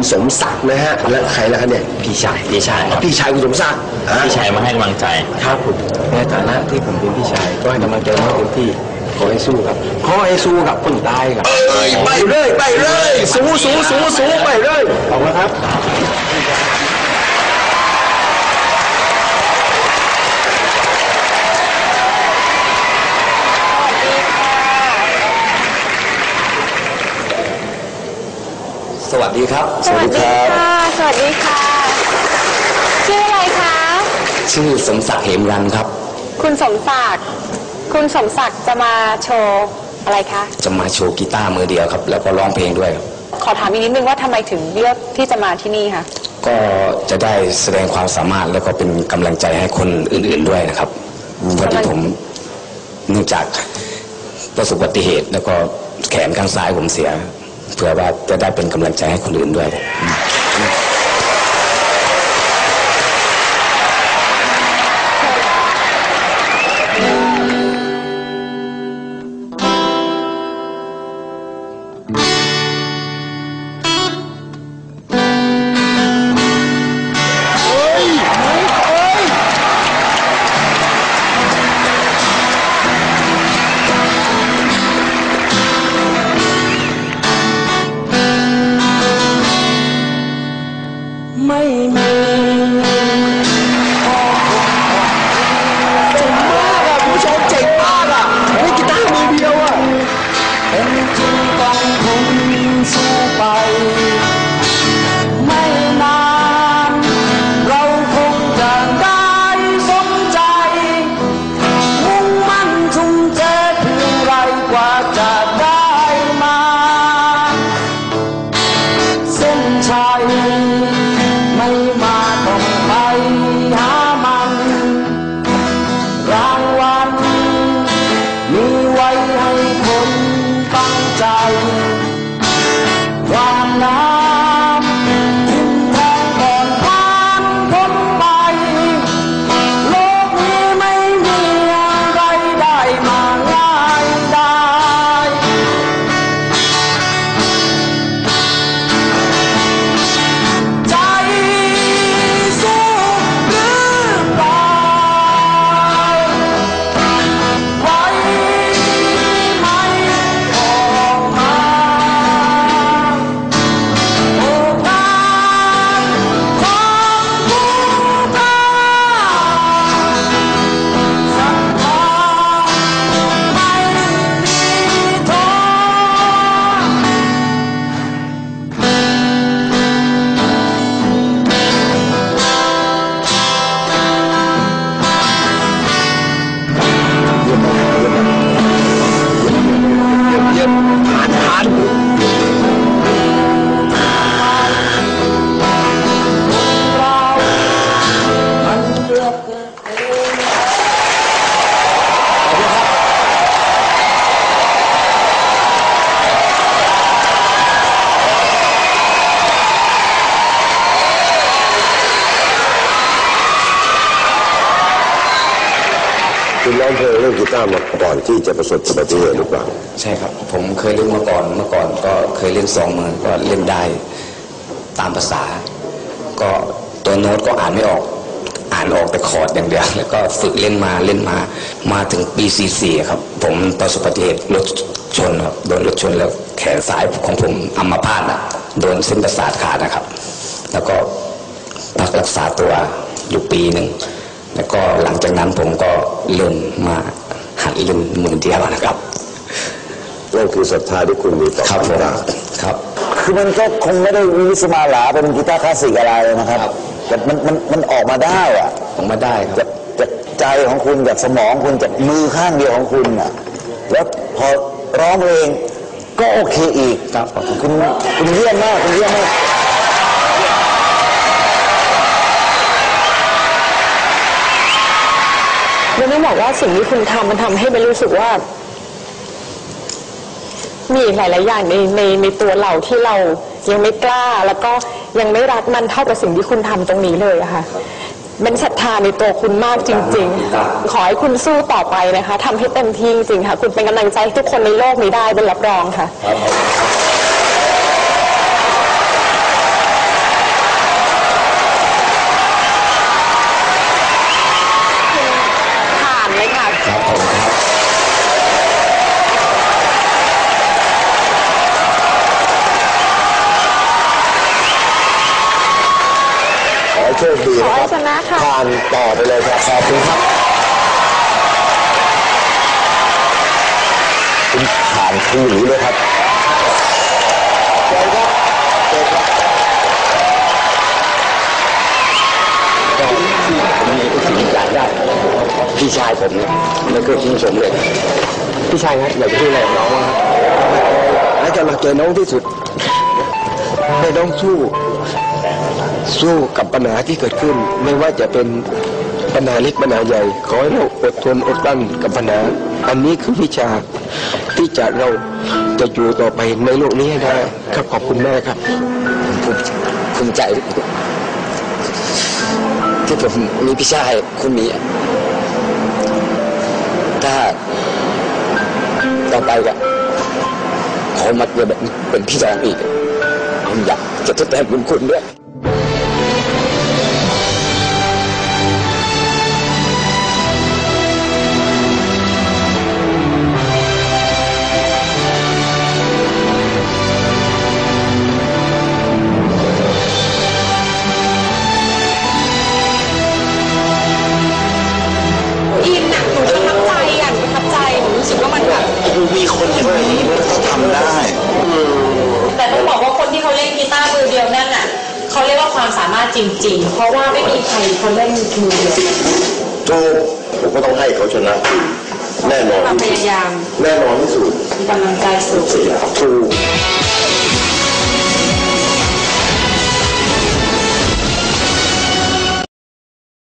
คุณสมศักดิ์นะฮะและใครล่ะคะเนี่ยพี่ชายพี่ชายครับพี่ชายคุณสมศักดิ์อะพี่ชายมาให้กำลังใจครับผมในฐานะที่ผมเป็นพี่ชายก็ให้กำลังใจน้องเต็มที่ขอให้สู้ครับขอให้สู้กับคนตายครับเอ้ยไปเลยไปเลยสูสูสูสูไปเลยขอบคุณครับ วัสดีครับ สวัสดีค่ะ สวัสดีค่ะ ชื่ออะไรคะ ชื่อสมศักดิ์เหมรันครับ คุณสมศักดิ์ คุณสมศักดิ์จะมาโชว์อะไรคะ จะมาโชว์กีตาร์มือเดียวครับ แล้วก็ร้องเพลงด้วยครับขอถามอีกนิดนึงว่าทำไมถึงเลือกที่จะมาที่นี่คะ ก็จะได้แสดงความสามารถแล้วก็เป็นกำลังใจให้คนอื่น ๆด้วยนะครับพอดีผมเนื่องจากประสบอุบัติเหตุแล้วก็แขนข้างซ้ายผมเสีย เพื่อว่าจะได้เป็นกำลังใจให้คนอื่นด้วย ตั้งใจ ความน้ำ คุณร้องเพลงเล่นกีตาร์มาก่อนที่จะประสบอุบัติเหตุหรือเปล่าใช่ครับ ผมเคยเล่นมาก่อนเมื่อก่อนก็เคยเล่นสองมือก็เล่นได้ตามภาษา ก็ตัวโน้ตก็อ่านไม่ออกอ่านออกแต่คอร์ดอย่างเดียวแล้วก็ฝึกเล่นมาเล่นมามาถึงปี44ครับ ผมประสบอุบัติเหตุรถชนครับโดนรถชนแล้วแขนซ้ายของผมอัมพาตอะโดนเส้นประสาทขาดนะครับ แล้วก็พักรักษาตัวอยู่ปีหนึ่ง แล้วก็หลังจากนั้นผมก็เริ่มมาหัดเล่นมือเดียวนะครับนั่นคือศรัทธาที่คุณมีต่อครับผกีมตาร์ครับ คือมันก็คงไม่ได้วิสมาหลาเป็นกีตาร์คลาสสิกอะไรนะครับ แต่มันมันมันออกมาได้อะผมมาได้คจารับกจากใจของคุณจากสมองคุณจากมือข้างเดียวของคุณอะแล้วพอร้องเพลงก็โอเคอีกครับขอบคุณคุณคุณเยี่ยมมากคุณเยี่ยมมาก บนต้องบอกว่าสิ่งที่คุณทำมันทำให้เบนรู้สึกว่า มีอีกหลาย ๆ อย่างในในในตัวเราที่เรายังไม่กล้า แล้วก็ยังไม่รักมันเท่ากับสิ่งที่คุณทำตรงนี้เลยอะค่ะเป็นศรัทธาในตัวคุณมากจริง ๆ ขอให้คุณสู้ต่อไปนะคะทำให้เต็มที่จริงๆค่ะ คุณเป็นกำลังใจให้ทุกคนในโลกนี้ได้เป็นรับรองค่ะ ขอนะให้ครับชนะค่ะ ผ่านต่อไปเลยครับขอบคุณครับคุณผ่านคือหรือเลยครับเชิญครับเชิญครับผมมีผมมีสิ่งอยากได้พี่ชายผมเนี่ยไม่เคยทิ้งผมเลยพี่ชายครับอยากจะพูดอะไรกับน้องบ้างครับให้กำลังใจน้องที่สุดให้น้องสู้ สู้กับปัญหาที่เกิดขึ้น ไม่ว่าจะเป็นปัญหาเล็กปัญหาใหญ่ ขอให้เราอดทนอดกลั้นกับปัญหา อันนี้คือวิชาที่จะเราจะอยู่ต่อไปในโลกนี้ให้ได้ครับขอบคุณแมากครับภูมิภูมิใจที่ผมมีพี่ชายคนนี้ถ้าต่อไปก็ขอมาเกิดแบบเป็นพี่น้องอีกผมอยากจะทดแทนบุญคุณด้วย จริง ๆ เพราะว่าไม่มีใครเขาเล่นมือเดียวถูกผมก็ต้องให้เขาชนะแน่นอนความพที่สุดยายาม แน่นอนที่สุดมีกำลังใจสูง ถูก